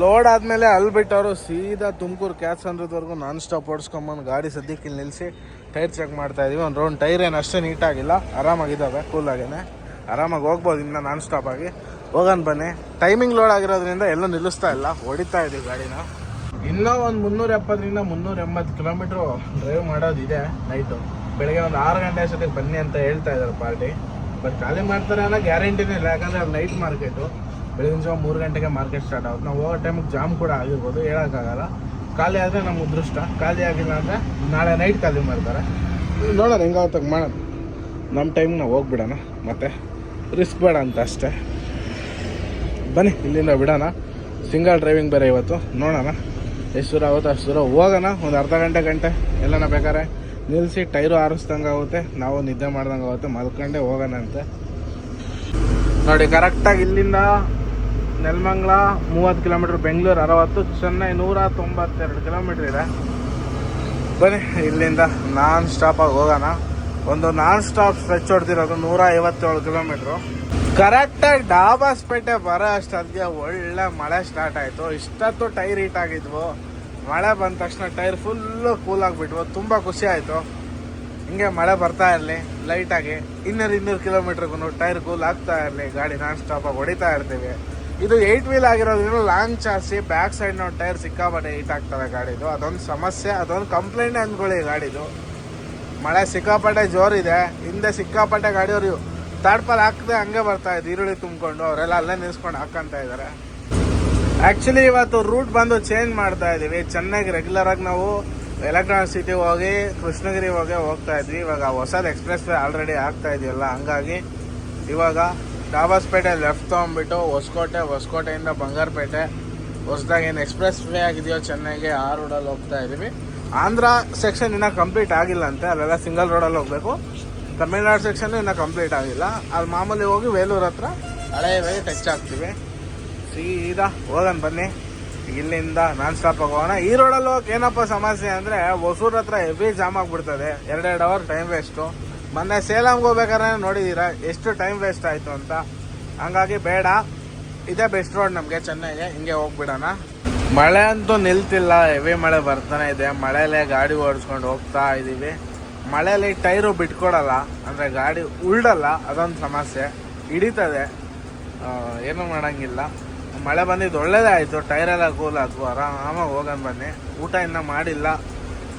ಲೋಡ್ ಆದಮೇಲೆ ಅಲ್ಲಿ ಬಿಟ್ಟವರು ಸೀದಾ ತುಮಕೂರು ಕ್ಯಾಚ್ ಸಂದ್ರದವರೆಗೂ ನಾನ್ ಸ್ಟಾಪ್ ಓಡಿಸ್ಕೊಂಬಂದು ಗಾಡಿ ಸದ್ಯಕ್ಕೆ ನಿಲ್ಲಿಸಿ ಟೈರ್ ಚೆಕ್ ಮಾಡ್ತಾ ಇದೀವಿ. ಒಂದು ರೌಂಡ್ ಟೈರ್ ಏನು ಅಷ್ಟೇ ನೀಟಾಗಿಲ್ಲ. ಆರಾಮಾಗಿದ್ದಾವೆ ಕೂಲಾಗೇನೆ ಆರಾಮಾಗಿ ಹೋಗ್ಬೋದು ಇನ್ನು ನಾನ್ ಸ್ಟಾಪ್ ಆಗಿ. ಹೋಗೋಣ ಬನ್ನಿ. ಟೈಮಿಂಗ್ ಲೋಡ್ ಆಗಿರೋದ್ರಿಂದ ಎಲ್ಲೂ ನಿಲ್ಲಿಸ್ತಾ ಇಲ್ಲ. ಹೊಡಿತಾ ಇದೀವಿ ಗಾಡಿನ. ಇನ್ನೂ ಒಂದು ಮುನ್ನೂರ ಎಪ್ಪತ್ತರಿಂದ ಮುನ್ನೂರ ಎಂಬತ್ತು ಕಿಲೋಮೀಟ್ರು ಡ್ರೈವ್ ಮಾಡೋದಿದೆ ನೈಟು ಬೆಳಗ್ಗೆ ಒಂದು ಆರು ಗಂಟೆ ಅಷ್ಟೊತ್ತಿಗೆ ಬನ್ನಿ ಅಂತ ಹೇಳ್ತಾ ಇದ್ದಾರೆ ಪಾರ್ಟಿ. ಬಟ್ ಖಾಲಿ ಮಾಡ್ತಾರೆ ಅನ್ನೋ ಗ್ಯಾರಂಟಿನೇ ಇಲ್ಲ. ಯಾಕಂದರೆ ಅದು ನೈಟ್ ಮಾರ್ಕೆಟು ಬೆಳಗಿನ ಜಾವ ಮೂರು ಗಂಟೆಗೆ ಮಾರ್ಕೆಟ್ ಸ್ಟಾರ್ಟ್ ಆಗುತ್ತೆ. ನಾವು ಹೋಗೋ ಟೈಮಿಗೆ ಜಾಮ್ ಕೂಡ ಆಗಿರ್ಬೋದು. ಹೇಳೋಕ್ಕಾಗಲ್ಲ ಖಾಲಿ ಆದರೆ ನಮ್ಮ ಅದೃಷ್ಟ ಖಾಲಿ ಆಗಿಲ್ಲ ಅಂದರೆ ನಾಳೆ ನೈಟ್ ಖಾಲಿ ಮಾಡ್ತಾರೆ. ನೋಡೋಣ, ಹೆಂಗಾಗುತ್ತೆ ಮಾಡೋಣ. ನಮ್ಮ ಟೈಮ್ ನಾವು ಹೋಗ್ಬಿಡೋಣ. ಮತ್ತೆ ರಿಸ್ಕ್ ಬೇಡ ಅಂತ ಅಷ್ಟೇ. ಬನ್ನಿ, ಇಲ್ಲಿಂದ ಬಿಡೋಣ. ಸಿಂಗಲ್ ಡ್ರೈವಿಂಗ್ ಬೇರೆ ಇವತ್ತು. ನೋಡೋಣ. ಎಷ್ಟು ದೂರ ಆಗುತ್ತೆ ಅಷ್ಟು ದೂರ ಹೋಗೋಣ, ಒಂದು ಅರ್ಧ ಗಂಟೆ ಗಂಟೆ. ಎಲ್ಲನ ಬೇಕಾದ್ರೆ ನಿಲ್ಲಿಸಿ ಟೈರು ಆರಿಸ್ದಂಗೆ ಆಗುತ್ತೆ. ನಾವು ನಿದ್ದೆ ಮಾಡ್ದಂಗೆ ಆಗುತ್ತೆ. ಮಲ್ಕೊಂಡೆ ಹೋಗೋಣ ಅಂತೆ. ನೋಡಿ ಕರೆಕ್ಟಾಗಿ ಇಲ್ಲಿಂದ ನೆಲಮಂಗ್ಲ ಮೂವತ್ತು ಕಿಲೋಮೀಟ್ರ್, ಬೆಂಗಳೂರು ಅರವತ್ತು, ಚೆನ್ನೈ ನೂರ ತೊಂಬತ್ತೆರಡು ಕಿಲೋಮೀಟ್ರ್ ಇದೆ. ಬನ್ನಿ, ಇಲ್ಲಿಂದ ನಾನ್ ಸ್ಟಾಪಾಗಿ ಹೋಗೋಣ. ಒಂದು ನಾನ್ ಸ್ಟಾಪ್ ಸ್ಟ್ರೆಚ್ ಹೊಡೆದಿರೋದು ನೂರ ಐವತ್ತೇಳು ಕಿಲೋಮೀಟ್ರು. ಕರೆಕ್ಟಾಗಿ ಡಾಬಾಸ್ಪೇಟೆ ಬರೋ ಅಷ್ಟೊತ್ತಿಗೆ ಒಳ್ಳೆ ಮಳೆ ಸ್ಟಾರ್ಟ್ ಆಯಿತು. ಇಷ್ಟೊತ್ತು ಟೈರ್ ಹೀಟ್ ಆಗಿದ್ವು. ಮಳೆ ಬಂದ ತಕ್ಷಣ ಟೈರ್ ಫುಲ್ಲು ಕೂಲ್ ಆಗಿಬಿಟ್ವು. ತುಂಬ ಖುಷಿ ಆಯಿತು. ಹಿಂಗೆ ಮಳೆ ಬರ್ತಾ ಇರಲಿ ಲೈಟಾಗಿ ಇನ್ನೂರು ಇನ್ನೂರು ಕಿಲೋಮೀಟ್ರಿಗೂ ಟೈರ್ ಕೂಲ್ ಆಗ್ತಾ ಇರಲಿ. ಗಾಡಿ ನಾನ್ ಸ್ಟಾಪಾಗಿ ಹೊಡಿತಾ ಇರ್ತೀವಿ. ಇದು ಏಯ್ಟ್ ವೀಲ್ ಆಗಿರೋದ್ರಿಂದ ಲಾಂಗ್ ಚಾರ್ಜಿ ಬ್ಯಾಕ್ ಸೈಡ್ ನಾವು ಟೈರ್ ಸಿಕ್ಕಾಪಟ್ಟೆ ಹೀಟ್ ಆಗ್ತದೆ ಗಾಡಿದು. ಅದೊಂದು ಸಮಸ್ಯೆ, ಅದೊಂದು ಕಂಪ್ಲೇಂಟ್ ಅಂದ್ಕೊಳ್ಳಿ ಗಾಡಿದು. ಮಳೆ ಸಿಕ್ಕಾಪಟ್ಟೆ ಜೋರಿದೆ, ಹಿಂದೆ ಸಿಕ್ಕಾಪಟ್ಟೆ ಗಾಡಿಯವರು ತಾಡ್ಪಾಲ್ ಹಾಕದೆ ಹಂಗೆ ಬರ್ತಾ ಇದ್ದು ಈರುಳ್ಳಿ ತುಂಬಿಕೊಂಡು, ಅವರೆಲ್ಲ ಅಲ್ಲೇ ನಿಲ್ಸ್ಕೊಂಡು ಹಾಕಂತ ಇದ್ದಾರೆ ಆಕ್ಚುಲಿ ಇವತ್ತು ರೂಟ್ ಬಂದು ಚೇಂಜ್ ಮಾಡ್ತಾ ಇದೀವಿ. ಚೆನ್ನಾಗಿ ರೆಗ್ಯುಲರ್ ಆಗಿ ನಾವು ಎಲೆಕ್ಟ್ರಾನಿಕ್ ಸಿಟಿ ಹೋಗಿ, ಕೃಷ್ಣಗಿರಿ ಹೋಗಿ ಹೋಗ್ತಾ ಇದ್ವಿ. ಇವಾಗ ಹೊಸದು ಎಕ್ಸ್ಪ್ರೆಸ್ ವೇ ಆಲ್ರೆಡಿ ಆಗ್ತಾ ಇದೆಯಲ್ಲ ಹಂಗಾಗಿ ಇವಾಗ ಡಾಬಾಸ್ಪೇಟೆ ಲೆಫ್ಟ್ ತೊಗೊಂಬಿಟ್ಟು ಹೊಸಕೋಟೆ, ಹೊಸಕೋಟೆಯಿಂದ ಬಂಗಾರಪೇಟೆ. ಹೊಸದಾಗಿ ಏನು ಎಕ್ಸ್ಪ್ರೆಸ್ ವೇ ಆಗಿದೆಯೋ ಚೆನ್ನೈಗೆ, ಆ ರೋಡಲ್ಲಿ ಹೋಗ್ತಾ ಇದ್ದೀವಿ ಆಂಧ್ರ ಸೆಕ್ಷನ್ ಇನ್ನೂ ಕಂಪ್ಲೀಟ್ ಆಗಿಲ್ಲ ಅಂತೆ. ಅಲ್ಲೆಲ್ಲ ಸಿಂಗಲ್ ರೋಡಲ್ಲಿ ಹೋಗಬೇಕು. ತಮಿಳ್ನಾಡು ಸೆಕ್ಷನ್ ಇನ್ನೂ ಕಂಪ್ಲೀಟ್ ಆಗಿಲ್ಲ. ಅಲ್ಲಿ ಮಾಮೂಲಿ ಹೋಗಿ ವೇಲೂರ್ ಹತ್ರ ಹಳೆಯ ವೇ ಟಚ್ ಆಗ್ತೀವಿ. ಸೀದಾ ಹೋಗೋಣ ಬನ್ನಿ. ಇಲ್ಲಿಂದ ನಾನ್ ಸ್ಟಾಪ್ ಹೋಗೋಣ. ಈ ರೋಡಲ್ಲಿ ಹೋಗಕ್ಕೆ ಏನಪ್ಪ ಸಮಸ್ಯೆ ಅಂದರೆ, ಹೊಸೂರ್ ಹತ್ರ ಹೆವಿ ಜಾಮ್ ಆಗಿಬಿಡ್ತದೆ. ಎರಡೆರಡು ಅವರ್ ಟೈಮ್ ವೇಸ್ಟು ಮೊನ್ನೆ ಸೇಲಮ್ಗೆ ಹೋಗ್ಬೇಕಾದ್ರೆ ನೋಡಿದೀರಾ, ಎಷ್ಟು ಟೈಮ್ ವೇಸ್ಟ್ ಆಯಿತು ಅಂತ. ಹಂಗಾಗಿ ಬೇಡ, ಇದೇ ಬೆಸ್ಟ್ ರೋಡ್ ನಮಗೆ ಚೆನ್ನೈಗೆ, ಹಿಂಗೆ ಹೋಗ್ಬಿಡೋಣ. ಮಳೆ ಅಂತೂ ನಿಲ್ತಿಲ್ಲ ಹೆವಿ ಮಳೆ ಬರ್ತಾನೆ ಇದೆ. ಮಳೆಯಲ್ಲೇ ಗಾಡಿ ಓಡಿಸ್ಕೊಂಡು ಹೋಗ್ತಾ ಇದ್ದೀವಿ ಮಳೆಯಲ್ಲಿ ಟೈರು ಬಿಟ್ಕೊಡಲ್ಲ, ಅಂದರೆ ಗಾಡಿ ಉಳ್ಡಲ್ಲ ಅದೊಂದು ಸಮಸ್ಯೆ. ಹಿಡಿತದೆ. ಏನೂ ಮಾಡೋಂಗಿಲ್ಲ. ಮಳೆ ಬಂದಿದ್ದು ಒಳ್ಳೇದೇ ಆಯಿತು ಟೈರೆಲ್ಲ ಕೂಲ್ ಆಯ್ತು ಆರಾಮಾಗಿ ಹೋಗೋಣ ಬನ್ನಿ. ಊಟ ಇನ್ನೂ ಮಾಡಿಲ್ಲ.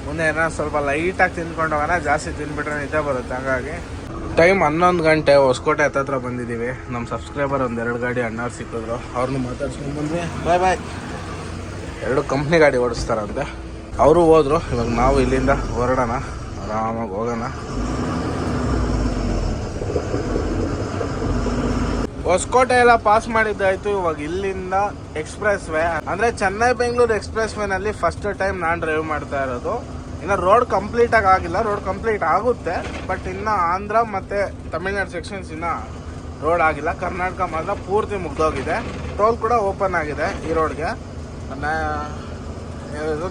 ಮುಂದೆ ಏನೋ ಸ್ವಲ್ಪ ಲೈಟಾಗಿ ಆಗಿ ಹೋಗೋಣ, ಜಾಸ್ತಿ ತಿನ್ಬಿಟ್ರೆ ನಿದ್ದೆ ಬರುತ್ತೆ, ಹಂಗಾಗಿ. ಟೈಮ್ ಹನ್ನೊಂದು ಗಂಟೆ, ಹೊಸಕೋಟೆ ಹತ್ತತ್ರ ಬಂದಿದ್ದೀವಿ ನಮ್ಮ ಸಬ್ಸ್ಕ್ರೈಬರ್ ಒಂದು ಎರಡು ಗಾಡಿ ಅಣ್ಣವ್ರು ಸಿಕ್ಕಿದ್ರು. ಅವ್ರನ್ನ ಮಾತಾಡ್ಸ್ಕೊಂಡು ಬಂದ್ವಿ. ಬಾಯ್ ಬಾಯ್ ಎರಡು ಕಂಪ್ನಿ ಗಾಡಿ ಓಡಿಸ್ತಾರಂತೆ. ಅವರು ಹೋದ್ರು, ಇವಾಗ ನಾವು ಇಲ್ಲಿಂದ ಹೊರಡೋಣ. ಆರಾಮಾಗಿ ಹೋಗೋಣ. ಹೊಸಕೋಟೆ ಎಲ್ಲ ಪಾಸ್ ಮಾಡಿದ್ದಾಯ್ತು ಇವಾಗ ಇಲ್ಲಿಂದ ಎಕ್ಸ್ಪ್ರೆಸ್ ವೇ ಅಂದ್ರೆ ಚೆನ್ನೈ ಬೆಂಗಳೂರು ಎಕ್ಸ್ಪ್ರೆಸ್ ವೇ ನಲ್ಲಿ ಫಸ್ಟ್ ಟೈಮ್ ನಾನು ಡ್ರೈವ್ ಮಾಡ್ತಾ ಇರೋದು. ಇನ್ನು ರೋಡ್ ಕಂಪ್ಲೀಟ್ ಆಗಿ ಆಗಿಲ್ಲ ರೋಡ್ ಕಂಪ್ಲೀಟ್ ಆಗುತ್ತೆ ಬಟ್ ಇನ್ನ ಆಂಧ್ರ ಮತ್ತೆ ತಮಿಳ್ನಾಡು ಸೆಕ್ಷನ್ಸ್ ಇನ್ನ ರೋಡ್ ಆಗಿಲ್ಲ. ಕರ್ನಾಟಕ ಮಾತ್ರ ಪೂರ್ತಿ ಮುಗ್ದೋಗಿದೆ. ಟೋಲ್ ಕೂಡ ಓಪನ್ ಆಗಿದೆ ಈ ರೋಡ್ಗೆ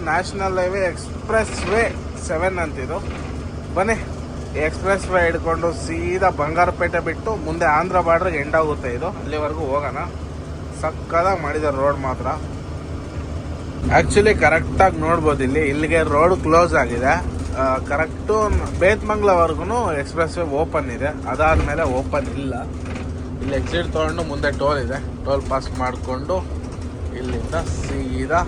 national highway expressway seven ಅಂತಿದು. ಬನ್ನಿ. ಎಕ್ಸ್ಪ್ರೆಸ್ ವೇ ಹಿಡ್ಕೊಂಡು ಸೀದಾ ಬಂಗಾರಪೇಟೆ ಬಿಟ್ಟು ಮುಂದೆ ಆಂಧ್ರ ಬಾರ್ಡ್ರಿಗೆ ಎಂಡ್ ಆಗುತ್ತೆ ಇದು. ಅಲ್ಲಿವರೆಗೂ ಹೋಗೋಣ. ಸಕ್ಕದಾಗಿ ಮಾಡಿದ್ದಾರೆ ರೋಡ್ ಮಾತ್ರ. ಆ್ಯಕ್ಚುಲಿ ಕರೆಕ್ಟಾಗಿ ನೋಡ್ಬೋದು ಇಲ್ಲಿ. ಇಲ್ಲಿಗೆ ರೋಡ್ ಕ್ಲೋಸ್ ಆಗಿದೆ. ಕರೆಕ್ಟು ಬೇತ್ಮಂಗ್ಲವರೆಗೂ ಎಕ್ಸ್ಪ್ರೆಸ್ ವೇ ಓಪನ್ ಇದೆ. ಅದಾದ ಮೇಲೆ ಓಪನ್ ಇಲ್ಲ. ಇಲ್ಲಿ ಎಕ್ಸಿಟ್ ತೊಗೊಂಡು ಮುಂದೆ ಟೋಲ್ ಇದೆ. ಟೋಲ್ ಪಾಸ್ ಮಾಡಿಕೊಂಡು ಇಲ್ಲಿಂದ ಸೀದಾ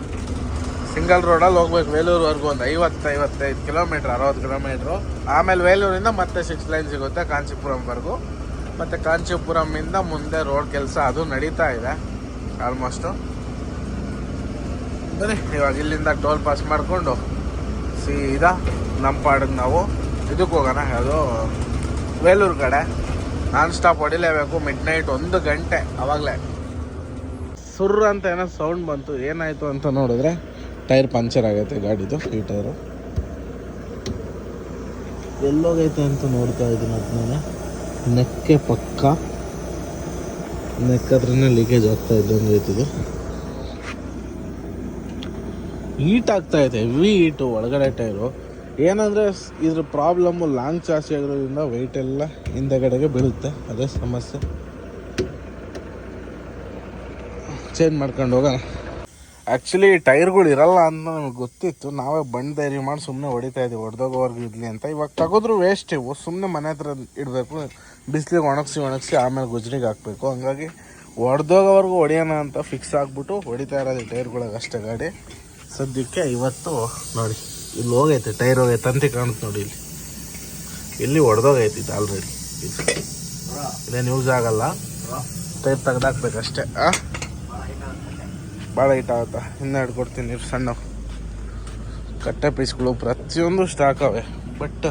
ಸಿಂಗಲ್ ರೋಡಲ್ಲಿ ಹೋಗ್ಬೇಕು, ವೇಲೂರ್ವರೆಗೂ ಒಂದು ಐವತ್ತು, ಐವತ್ತೈದು ಕಿಲೋಮೀಟ್ರ್, ಅರವತ್ತು ಕಿಲೋಮೀಟ್ರು. ಆಮೇಲೆ ವೇಲೂರಿಂದ ಮತ್ತೆ ಸಿಕ್ಸ್ ಲೈನ್ ಸಿಗುತ್ತೆ ಕಾಂಚೀಪುರಂವರೆಗೂ. ಮತ್ತು ಕಾಂಚೀಪುರಮಿಂದ ಮುಂದೆ ರೋಡ್ ಕೆಲಸ ಅದು ನಡೀತಾ ಇದೆ ಆಲ್ಮೋಸ್ಟು ಬನ್ನಿ, ಇವಾಗ ಇಲ್ಲಿಂದ ಟೋಲ್ ಪಾಸ್ ಮಾಡಿಕೊಂಡು ಸೀದಾ ನಮ್ಮ ಪಾಡಿಗೆ ನಾವು ಇದಕ್ಕೆ ಹೋಗೋಣ. ಯಾವುದು ವೇಲೂರು ಕಡೆ. ನಾನ್ ಸ್ಟಾಪ್ ಹೊಡಿಲೇಬೇಕು ಮಿಡ್ ನೈಟ್ ಒಂದು ಗಂಟೆ, ಅವಾಗಲೇ. ಸುರ್ ಅಂತ ಏನೋ ಸೌಂಡ್ ಬಂತು, ಏನಾಯಿತು ಅಂತ ನೋಡಿದ್ರೆ ಟೈರ್ ಪಂಚರ್ ಆಗೈತೆ ಗಾಡಿದು, ಈ ಟೈರು. ಎಲ್ಲೋಗೈತೆ ಅಂತ ನೋಡ್ತಾ ಇದ್ದೀನಿ ನಾನು ನೆಕ್ಕೆ ಪಕ್ಕ. ನೆಕ್ ಹತ್ರನೇ ಲೀಕೇಜ್ ಆಗ್ತಾ ಇದ್ದಂಗೆ ಐತಿದು ಹೀಟ್ ಆಗ್ತಾ ಇದೆ ಹೆವಿ ಈಟು ಒಳಗಡೆ ಟೈರು. ಏನಂದರೆ ಇದ್ರ ಪ್ರಾಬ್ಲಮ್ಮು ಲಾಂಗ್ ಚಾರ್ಜ್ ಆಗಿರೋದ್ರಿಂದ ವೆಯ್ಟ್ ಎಲ್ಲ ಹಿಂದೆಗಡೆಗೆ ಬೀಳುತ್ತೆ, ಅದೇ ಸಮಸ್ಯೆ. ಚೇಂಜ್ ಮಾಡ್ಕೊಂಡು ಹೋಗೋಣ. ಆ್ಯಕ್ಚುಲಿ ಟೈರ್ಗಳು ಇರಲ್ಲ ಅಂತ ನಮಗೆ ಗೊತ್ತಿತ್ತು. ನಾವೇ ಬಂಡ್ ಧೈರ್ಯ ಮಾಡಿ ಸುಮ್ಮನೆ ಹೊಡಿತಾ ಇದ್ದೀವಿ ಹೊಡೆದೋಗೋರ್ಗು ಇರಲಿ ಅಂತ. ಇವಾಗ ತೆಗೆದ್ರು ವೇಸ್ಟ್ ಇವು. ಸುಮ್ಮನೆ ಮನೆ ಹತ್ರ ಇಡಬೇಕು. ಬಿಸಿಲಿಗೆ ಒಣಗಿಸಿ ಒಣಗಿಸಿ ಆಮೇಲೆ ಗುಜ್ರಿಗೆ ಹಾಕಬೇಕು. ಹಂಗಾಗಿ ಹೊಡೆದೋಗೋವರೆಗೂ ಹೊಡೆಯೋಣ ಅಂತ ಫಿಕ್ಸ್ ಆಗಿಬಿಟ್ಟು ಹೊಡಿತಾ ಇರೋದು ಟೈರ್ಗಳಿಗೆ ಅಷ್ಟೇ ಗಾಡಿ. ಸದ್ಯಕ್ಕೆ ಇವತ್ತು ನೋಡಿ. ಇಲ್ಲಿ ಹೋಗೈತೆ ಟೈರ್ ಹೋಗೈತೆ ತಂತಿ ಕಾಣುತ್ತೆ ನೋಡಿ ಇಲ್ಲಿ. ಇಲ್ಲಿ ಹೊಡೆದೋಗೈತೆ ಇದು ಆಲ್ರೆಡಿ ಇದು. ಇದೇನು ಯೂಸ್ ಆಗಲ್ಲ. ಟೈರ್ ತೆಗ್ದಾಕ್ಬೇಕಷ್ಟೇ. ಆ? ಭಾಳ ಇಟ್ ಆಗುತ್ತಾ ಇನ್ನೆರಡು ಕೊಡ್ತೀನಿ ಸಣ್ಣ ಕಟ್ಟೆ ಪೀಸ್ಗಳು ಪ್ರತಿಯೊಂದು ಸ್ಟಾಕ್ ಅವೆ. ಬಟ್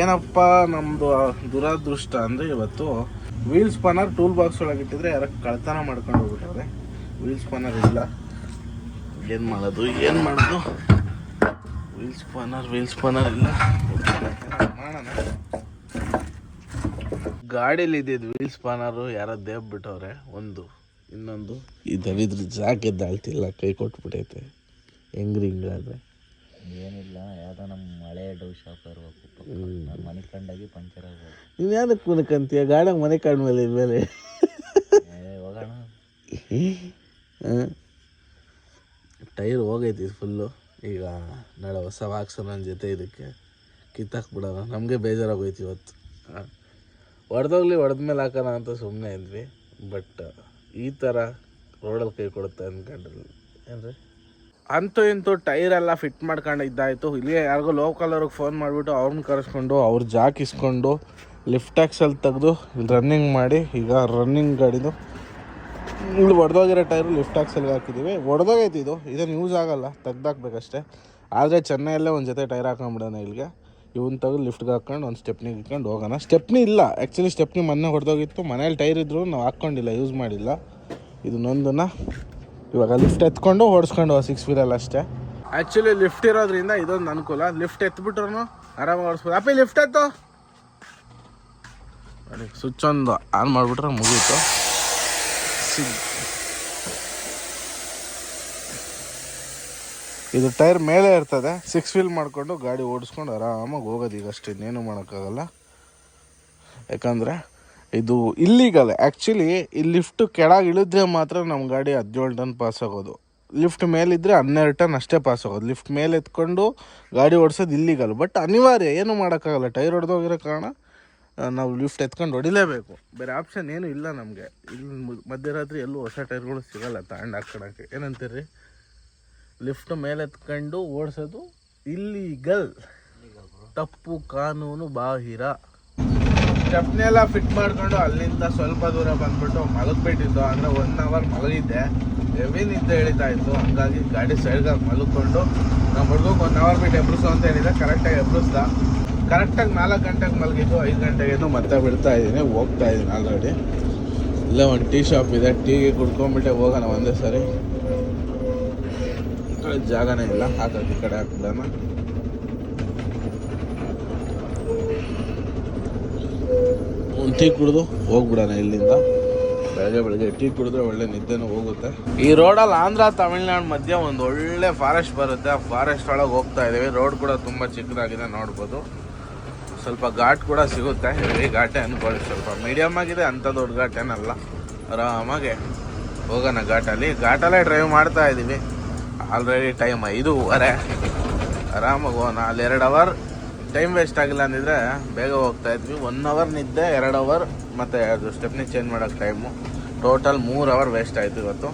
ಏನಪ್ಪ ನಮ್ಮದು ದುರಾದೃಷ್ಟ ಅಂದರೆ ಇವತ್ತು ವೀಲ್ ಸ್ಪನ್ನರ್ ಟೂಲ್ ಬಾಕ್ಸ್ ಒಳಗೆ ಇಟ್ಟಿದ್ರೆ ಯಾರ ಕಳ್ತನ ಮಾಡ್ಕೊಂಡು ಹೋಗ್ಬಿಟ್ಟವ್ರೆ ವೀಲ್ ಸ್ಪನ್ನರ್ ಇಲ್ಲ. ಏನು ಮಾಡೋದು ಏನು ಮಾಡೋದು? ವೀಲ್ ಸ್ಪನ್ನರ್ ವೀಲ್ ಸ್ಪನ್ನರ್ ಇಲ್ಲ. ಮಾಡೋಣ ಗಾಡೀಲಿ ಇದ್ದಿದ್ದು ವೀಲ್ ಸ್ಪನ್ನರು ಯಾರೋ ದೇವ್ ಬಿಟ್ಟವ್ರೆ, ಒಂದು. ಇನ್ನೊಂದು. ಈ ದರಿದ್ರ ಜಾಕೆದ್ದು ಅಳ್ತಿಲ್ಲ ಕೈ ಕೊಟ್ಬಿಟ್ಟೈತೆ ಹೆಂಗ್ರಿ ಹಿಂಗಾದ್ರೆ? ಏನಿಲ್ಲ ಯಾವ್ದೋ ನಮ್ಮ ಮಳೆ ಡೌ ಶಾಪ್ ಇರಬೇಕು ನಾನು ಮನೆ ಕಂಡಾಗಿ ಪಂಚರ್ ಆಗ್ಬೋದು. ನೀನು ಯಾವ್ದಕ್ಕೆ ಕುನಕಂತೀಯ ಗಾಡ ಮನೆ ಕಾಡ್ಮೇಲೆ ಇದ್ಮೇಲೆ. ಏ ಹೋಗೋಣ. ಟೈರ್ ಹೋಗೈತಿ ಫುಲ್ಲು ಈಗ ನಾಳೆ ಹೊಸ ಹಾಕ್ಸೋ ನನ್ನ ಜೊತೆ ಇದಕ್ಕೆ. ಕಿತ್ತಾಕ್ಬಿಡೋಣ. ನಮಗೆ ಬೇಜಾರಾಗೋಯ್ತು ಇವತ್ತು. ಹೊಡೆದೋಗ್ಲಿ ಹೊಡೆದ್ಮೇಲೆ ಹಾಕೋಣ ಅಂತ ಸುಮ್ಮನೆ ಇದ್ವಿ. ಬಟ್ ಈ ಥರ ರೋಡಲ್ಲಿ ಕೈ ಕೊಡುತ್ತೆ ಅಂದ್ಕೊಂಡ್ರಿ ಏನ್ರಿ? ಅಂತೂ ಇಂತೂ ಟೈರ್ ಎಲ್ಲ ಫಿಟ್ ಮಾಡ್ಕೊಂಡು ಇದ್ದಾಯಿತು. ಇಲ್ಲಿಗೆ ಯಾರಿಗೋ ಲೋಕಲ್ ಅವ್ರಿಗೆ ಫೋನ್ ಮಾಡಿಬಿಟ್ಟು ಅವ್ರನ್ನ ಕರೆಸ್ಕೊಂಡು, ಅವ್ರ ಜಾಕ್ ಇಸ್ಕೊಂಡು ಲಿಫ್ಟ್ ಟ್ಯಾಕ್ಸಲ್ಲಿ ತೆಗೆದು ಇಲ್ಲಿ ರನ್ನಿಂಗ್ ಮಾಡಿ, ಈಗ ರನ್ನಿಂಗ್ ಗಾಡಿದು ಇಲ್ಲಿ ಒಡೆದೋಗಿರೋ ಟೈರು ಲಿಫ್ಟ್ ಟ್ಯಾಕ್ಸಲ್ಲಿ ಹಾಕಿದ್ದೀವಿ ಒಡೆದೋಗೈತಿ ಇದು. ಇದೇನು ಯೂಸ್ ಆಗೋಲ್ಲ. ತೆಗ್ದಾಕ್ಬೇಕಷ್ಟೇ. ಆದರೆ ಚೆನ್ನೈಯಲ್ಲೇ ಒಂದು ಜೊತೆ ಟೈರ್ ಹಾಕೊಂಬಿಡೋಣ ಇಲ್ಲಿಗೆ. ಇವನ್ ತೆಗೆದು ಲಿಫ್ಟ್ಗೆ ಹಾಕೊಂಡು ಒಂದು ಸ್ಟೆಪ್ನಿ ಇಟ್ಕೊಂಡು ಹೋಗೋಣ. ಸ್ಟೆಪ್ನಿ ಇಲ್ಲ. ಆ್ಯಕ್ಚುಲಿ ಸ್ಟೆಪ್ನಿ ಮೊನ್ನೆ ಹೊಡೆದೋಗಿತ್ತು. ಮನೇಲಿ ಟೈರ್ ಇದ್ರು, ನಾವು ಹಾಕ್ಕೊಂಡಿಲ್ಲ ಯೂಸ್ ಮಾಡಿಲ್ಲ. ಇದು ನೊಂದನ್ನ ಇವಾಗ ಲಿಫ್ಟ್ ಎತ್ಕೊಂಡು ಓಡಿಸ್ಕೊಂಡು ಸಿಕ್ಸ್ ವೀಲಲ್ಲಿ ಅಷ್ಟೇ. ಆ್ಯಕ್ಚುಲಿ ಲಿಫ್ಟ್ ಇರೋದ್ರಿಂದ ಇದೊಂದು ಅನುಕೂಲ. ಲಿಫ್ಟ್ ಎತ್ಬಿಟ್ರು ಆರಾಮಾಗಿ ಓಡಿಸ್ಬೋದು. ಅಪ್ಪಿ ಲಿಫ್ಟ್ ಎತ್ತು. ಸ್ವಿಚ್ ಒಂದು ಆನ್ ಮಾಡಿಬಿಟ್ರೆ ಮುಗೀತು. ಸಿಗ್ ಇದು ಟೈರ್ ಮೇಲೆ ಇರ್ತದೆ. ಸಿಕ್ಸ್ ವೀಲ್ ಮಾಡಿಕೊಂಡು ಗಾಡಿ ಓಡಿಸ್ಕೊಂಡು ಆರಾಮಾಗಿ ಹೋಗೋದು ಈಗ ಅಷ್ಟೇ, ಇನ್ನೇನು ಮಾಡೋಕ್ಕಾಗಲ್ಲ. ಯಾಕಂದರೆ ಇದು ಇಲ್ಲಿಗಲ್ಲ ಆ್ಯಕ್ಚುಲಿ ಈ ಲಿಫ್ಟ್ ಕೆಳಗೆ ಇಳಿದ್ರೆ ಮಾತ್ರ ನಮ್ಮ ಗಾಡಿ ಹದಿನೇಳು ಟನ್ ಪಾಸ್ ಆಗೋದು. ಲಿಫ್ಟ್ ಮೇಲಿದ್ದರೆ ಹನ್ನೆರಡು ಟನ್ ಅಷ್ಟೇ ಪಾಸ್ ಆಗೋದು. ಲಿಫ್ಟ್ ಮೇಲೆ ಎತ್ಕೊಂಡು ಗಾಡಿ ಓಡಿಸೋದು ಇಲ್ಲಿಗಲ್ಲ ಬಟ್ ಅನಿವಾರ್ಯ, ಏನು ಮಾಡೋಕ್ಕಾಗಲ್ಲ. ಟೈರ್ ಹೊಡೆದೋಗಿರೋ ಕಾರಣ ನಾವು ಲಿಫ್ಟ್ ಎತ್ಕೊಂಡು ಹೊಡಿಲೇಬೇಕು. ಬೇರೆ ಆಪ್ಷನ್ ಏನೂ ಇಲ್ಲ ನಮಗೆ. ಇಲ್ಲಿ ಮಧ್ಯರಾತ್ರಿ ಎಲ್ಲೂ ಹೊಸ ಟೈರ್ಗಳು ಸಿಗಲ್ಲ ತಗೊಂಡು ಹಾಕ್ಕೊಳಕ್ಕೆ. ಏನಂತೀರಿ? ಲಿಫ್ಟ್ ಮೇಲೆ ಎತ್ಕೊಂಡು ಓಡಿಸೋದು ಇಲ್ಲಿಗಲ್ ತಪ್ಪು ಕಾನೂನು ಬಾಹಿರ. ಸ್ಟೆಪ್ನೆಲ್ಲ ಫಿಟ್ ಮಾಡ್ಕೊಂಡು ಅಲ್ಲಿಂದ ಸ್ವಲ್ಪ ದೂರ ಬಂದ್ಬಿಟ್ಟು ಮಲಗಿಬಿಟ್ಟಿದ್ದು. ಅಂದರೆ ಒನ್ ಅವರ್ ಮಲಗಿದ್ದೆ ಹೆವಿ ನಿದ್ದೆ ಎಳಿತಾ ಇತ್ತು. ಹಂಗಾಗಿ ಗಾಡಿ ಸೈಡ್ಗಾಗಿ ಮಲಗಿಕೊಂಡು ನಮ್ಮ ಹುಡುಗಕ್ಕೆ ಒನ್ ಅವರ್ ಬಿಟ್ಟು ಎಬ್ರಿಸು ಅಂತ ಹೇಳಿದೆ ಕರೆಕ್ಟಾಗಿ ಎಬ್ರಿಸ್ದ. ಕರೆಕ್ಟಾಗಿ ನಾಲ್ಕು ಗಂಟೆಗೆ ಮಲಗಿದ್ದು, ಐದು ಗಂಟೆಗೇನು ಮತ್ತೆ ಬಿಡ್ತಾ ಇದ್ದೀನಿ. ಹೋಗ್ತಾ ಇದ್ದೀನಿ ಆಲ್ರೆಡಿ ಇಲ್ಲೇ ಒಂದು ಟೀ ಶಾಪ್ ಇದೆ. ಟೀಗೆ ಕುಡ್ಕೊಂಬಿಟ್ಟೆ ಹೋಗೋಣ ಒಂದೇ ಸರಿ. ಕಡೆ ಜಾಗನೇ ಇಲ್ಲ. ಹಾಗಾಗಿ ಈ ಕಡೆ ಹಾಕ್ಬಿಡೋಣ. ಒಂದು ಟೀ ಕುಡಿದು ಹೋಗ್ಬಿಡೋಣ ಇಲ್ಲಿಂದ. ಬೆಳಗ್ಗೆ ಬೆಳಗ್ಗೆ ಟೀ ಕುಡಿದ್ರೆ ಒಳ್ಳೆ ನಿದ್ದೆನೂ ಹೋಗುತ್ತೆ. ಈ ರೋಡಲ್ಲಿ ಆಂಧ್ರ, ತಮಿಳ್ನಾಡು ಮಧ್ಯೆ ಒಂದು ಒಳ್ಳೆ ಫಾರೆಸ್ಟ್ ಬರುತ್ತೆ. ಆ ಫಾರೆಸ್ಟ್ ಒಳಗೆ ಹೋಗ್ತಾ ಇದ್ದೀವಿ ರೋಡ್ ಕೂಡ ತುಂಬ ಚಿಕ್ಕದಾಗಿದೆ ನೋಡ್ಬೋದು. ಸ್ವಲ್ಪ ಘಾಟ್ ಕೂಡ ಸಿಗುತ್ತೆ. ಹೆವಿ ಘಾಟೆ ಅನ್ಕೊಳ್ಳಿ ಸ್ವಲ್ಪ. ಮೀಡಿಯಮ್ ಆಗಿದೆ, ಅಂಥ ದೊಡ್ಡ ಘಾಟ್ ಏನಲ್ಲ ಆರಾಮಾಗಿ ಹೋಗೋಣ ಘಾಟಲ್ಲಿ. ಘಾಟಲ್ಲೇ ಡ್ರೈವ್ ಮಾಡ್ತಾ ಇದ್ದೀವಿ ಆಲ್ರೆಡಿ ಟೈಮ್ ಐದೂವರೆ. ಆರಾಮಾಗಿ ಹೋಗೋಣ. ಅಲ್ಲಿ ಎರಡು ಅವರ್ ಟೈಮ್ ವೇಸ್ಟ್ ಆಗಿಲ್ಲ ಅಂದಿದ್ರೆ ಬೇಗ ಹೋಗ್ತಾ ಇದ್ವಿ. ಒನ್ ಅವರ್ ನಿದ್ದೆ, ಎರಡು ಅವರ್ ಮತ್ತು ಅದು ಸ್ಟೆಪ್ನಿ ಚೇಂಜ್ ಮಾಡೋಕ್ಕೆ ಟೈಮು ಟೋಟಲ್ ಮೂರು ಅವರ್ ವೇಸ್ಟ್ ಆಯಿತು ಇವತ್ತು.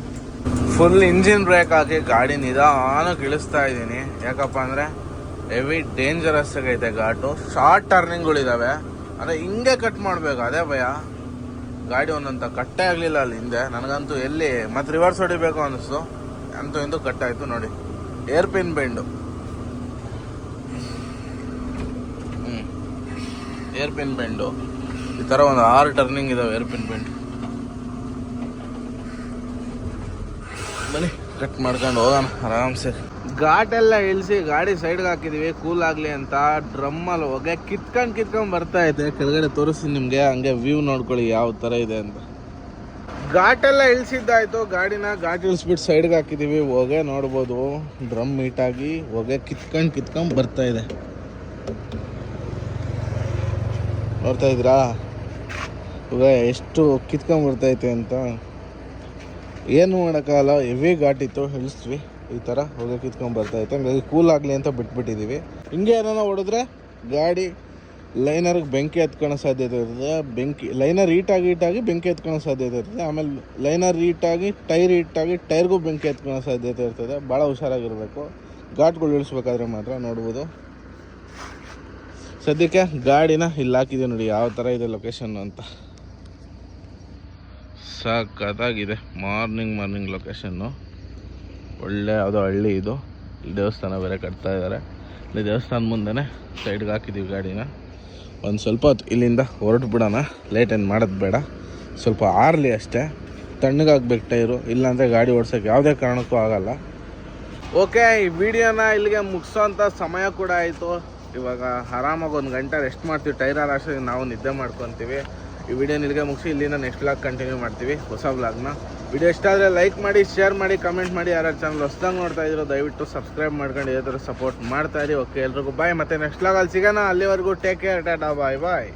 ಫುಲ್ ಇಂಜಿನ್ ಬ್ರೇಕ್ ಹಾಕಿ ಗಾಡಿ ನಿಧಾನಕ್ಕೆ ಇಳಿಸ್ತಾ ಇದ್ದೀನಿ. ಯಾಕಪ್ಪ ಅಂದರೆ ಹೆವಿ ಡೇಂಜರಸ್ ಆಗೈತೆ ಘಾಟು. ಶಾರ್ಟ್ ಟರ್ನಿಂಗ್ಗಳಿದ್ದಾವೆ ಅಂದರೆ ಹಿಂಗೆ ಕಟ್ ಮಾಡಬೇಕು, ಅದೇ ಭಯ. ಗಾಡಿ ಒಂದಂತ ಕಟ್ಟೇ ಆಗಲಿಲ್ಲ ಅಲ್ಲಿ ಹಿಂದೆ. ನನಗಂತೂ ಎಲ್ಲಿ ಮತ್ತೆ ರಿವರ್ಸ್ ಹೊಡಿಬೇಕು ಅನ್ನಿಸ್ತು. ಅಂತೂ ಕಟ್ ಕಟ್ಟಾಯಿತು ನೋಡಿ. Air pin bend. ಹ್ಞೂ ಏರ್ ಪಿನ್ ಬೆಂಡು. ಈ ಥರ ಒಂದು ಆರು ಟರ್ನಿಂಗ್ ಇದಾವೆ ಏರ್ ಪಿನ್ ಬೆಂಡ್. ಬನ್ನಿ ಕಟ್ ಮಾಡ್ಕೊಂಡು ಹೋಗೋಣ, ಆರಾಮ್ಸೆ. ಘಾಟೆಲ್ಲ ಇಳಿಸಿ ಗಾಡಿ ಸೈಡ್ಗೆ ಹಾಕಿದೀವಿ ಕೂಲ್ ಆಗಲಿ ಅಂತ. ಡ್ರಮ್ಮಲ್ಲಿ ಹೋಗಿ ಕಿತ್ಕೊಂಡು ಕಿತ್ಕೊಂಡು ಬರ್ತಾ ಇದೆ. ಕೆಳಗಡೆ ತೋರಿಸ್ತೀನಿ ನಿಮಗೆ, ಹಂಗೆ ವ್ಯೂ ನೋಡ್ಕೊಳ್ಳಿ ಯಾವ ಥರ ಇದೆ ಅಂತ. ಘಾಟ್ ಎಲ್ಲ ಇಳಿಸಿದ್ದಾಯ್ತು. ಗಾಡಿನ ಘಾಟ್ ಇಳಿಸ್ಬಿಟ್ಟು ಸೈಡ್ಗೆ ಹಾಕಿದೀವಿ. ಹೊಗೆ ನೋಡ್ಬೋದು. ಡ್ರಮ್ ಮೀಟಾಗಿ ಹೊಗೆ ಕಿತ್ಕೊಂಡು ಕಿತ್ಕೊಂಡು ಬರ್ತಾ ಇದೆ. ನೋಡ್ತಾ ಇದ್ರಾ ಇವಾಗ ಎಷ್ಟು ಕಿತ್ಕೊಂಡ್ ಬರ್ತೈತೆ ಅಂತ. ಏನು ಮಾಡೋಕ್ಕಾಗಲ್ಲ. ಹೆವಿ ಘಾಟಿತ್ತು ಇಳಿಸ್ತೀವಿ ಈ ಥರ ಹೊಗೆ ಕಿತ್ಕೊಂಡು ಬರ್ತಾಯಿತ್ತು ಹಂಗಾಗಿ ಕೂಲ್ ಆಗಲಿ ಅಂತ ಬಿಟ್ಬಿಟ್ಟಿದ್ದೀವಿ ಹಿಂಗೆ ಏನಾರ ಹೊಡೆದ್ರೆ ಗಾಡಿ ಲೈನರ್ಗೆ ಬೆಂಕಿ ಹತ್ಕೊಳ್ಳೋ ಸಾಧ್ಯತೆ ಇರ್ತದೆ. ಬೆಂಕಿ ಲೈನರ್ ಹೀಟಾಗಿ ಹೀಟಾಗಿ ಬೆಂಕಿ ಹತ್ಕೊಳ್ಳೋ ಸಾಧ್ಯತೆ ಇರ್ತದೆ. ಆಮೇಲೆ ಲೈನರ್ ಹೀಟಾಗಿ ಟೈರ್ ಹೀಟಾಗಿ ಟೈರ್ಗೂ ಬೆಂಕಿ ಹತ್ಕೊಳ್ಳೋ ಸಾಧ್ಯತೆ ಇರ್ತದೆ. ಭಾಳ ಹುಷಾರಾಗಿರಬೇಕು. ಘಾಟ್ಗಳು ಇಳಿಸ್ಬೇಕಾದ್ರೆ ಮಾತ್ರ ನೋಡ್ಬೋದು. ಸದ್ಯಕ್ಕೆ ಗಾಡಿನ ಇಲ್ಲಿ ಹಾಕಿದೆ ನೋಡಿ, ಯಾವ ಥರ ಇದೆ ಲೊಕೇಶನ್ ಅಂತ. ಸಖತ್ತಾಗಿದೆ ಮಾರ್ನಿಂಗ್ ಮಾರ್ನಿಂಗ್ ಲೊಕೇಶನ್ನು ಒಳ್ಳೆ ಯಾವುದೋ ಹಳ್ಳಿ ಇದು. ಇಲ್ಲಿ ದೇವಸ್ಥಾನ ಬೇರೆ ಕಟ್ತಾ ಇದ್ದಾರೆ ಇಲ್ಲಿ ದೇವಸ್ಥಾನ ಮುಂದೆನೇ ಸೈಡ್ಗೆ ಹಾಕಿದ್ದೀವಿ ಗಾಡಿನ. ಒಂದು ಸ್ವಲ್ಪ ಹೊತ್ತು ಇಲ್ಲಿಂದ ಹೊರಟು ಬಿಡೋಣ. ಲೇಟ್ ಏನು ಮಾಡೋದು ಬೇಡ. ಸ್ವಲ್ಪ ಆರಲಿ ಅಷ್ಟೇ. ತಣ್ಣಗಾಗಬೇಕು ಟೈರು. ಇಲ್ಲಾಂದರೆ ಗಾಡಿ ಓಡ್ಸೋಕ್ಕೆ ಯಾವುದೇ ಕಾರಣಕ್ಕೂ ಆಗಲ್ಲ. ಓಕೆ ಈ ವಿಡಿಯೋನ ಇಲ್ಲಿಗೆ ಮುಗಿಸೋಂಥ ಸಮಯ ಕೂಡ ಆಯಿತು. ಇವಾಗ ಆರಾಮಾಗಿ ಒಂದು ಗಂಟೆ ರೆಸ್ಟ್ ಮಾಡ್ತೀವಿ. ಟೈರ್ ಅಷ್ಟೊತ್ತಿಗೆ ನಾವು ನಿದ್ದೆ ಮಾಡ್ಕೊತೀವಿ. ಈ ವಿಡಿಯೋನ ಇಲ್ಲಿಗೆ ಮುಗಿಸಿ, ಇಲ್ಲಿಂದ ನೆಕ್ಸ್ಟ್ ವ್ಲಾಗ್ ಕಂಟಿನ್ಯೂ ಮಾಡ್ತೀವಿ. ಹೊಸ ವ್ಲಾಗ್ನ ವಿಡಿಯೋ ಇಷ್ಟ ಆದರೆ ಲೈಕ್ ಮಾಡಿ, ಶೇರ್ ಮಾಡಿ, ಕಮೆಂಟ್ ಮಾಡಿ. ಯಾರು ಚಾನಲ್ ಹೊಸ್ದಾಗಿ ನೋಡ್ತಾ ಇದ್ರು ದಯವಿಟ್ಟು ಸಬ್ಸ್ಕ್ರೈಬ್ ಮಾಡ್ಕೊಂಡು ಇದೇ ಸಪೋರ್ಟ್ ಮಾಡ್ತಾ ಇರಿ. ಓಕೆ, ಎಲ್ರಿಗೂ ಬಾಯ್ ಮತ್ತೆ ನೆಕ್ಸ್ಟ್ ಲಾಗಲ್ಲಿ ಸಿಗೋಣ. ಅಲ್ಲಿವರೆಗೂ take care tata bye bye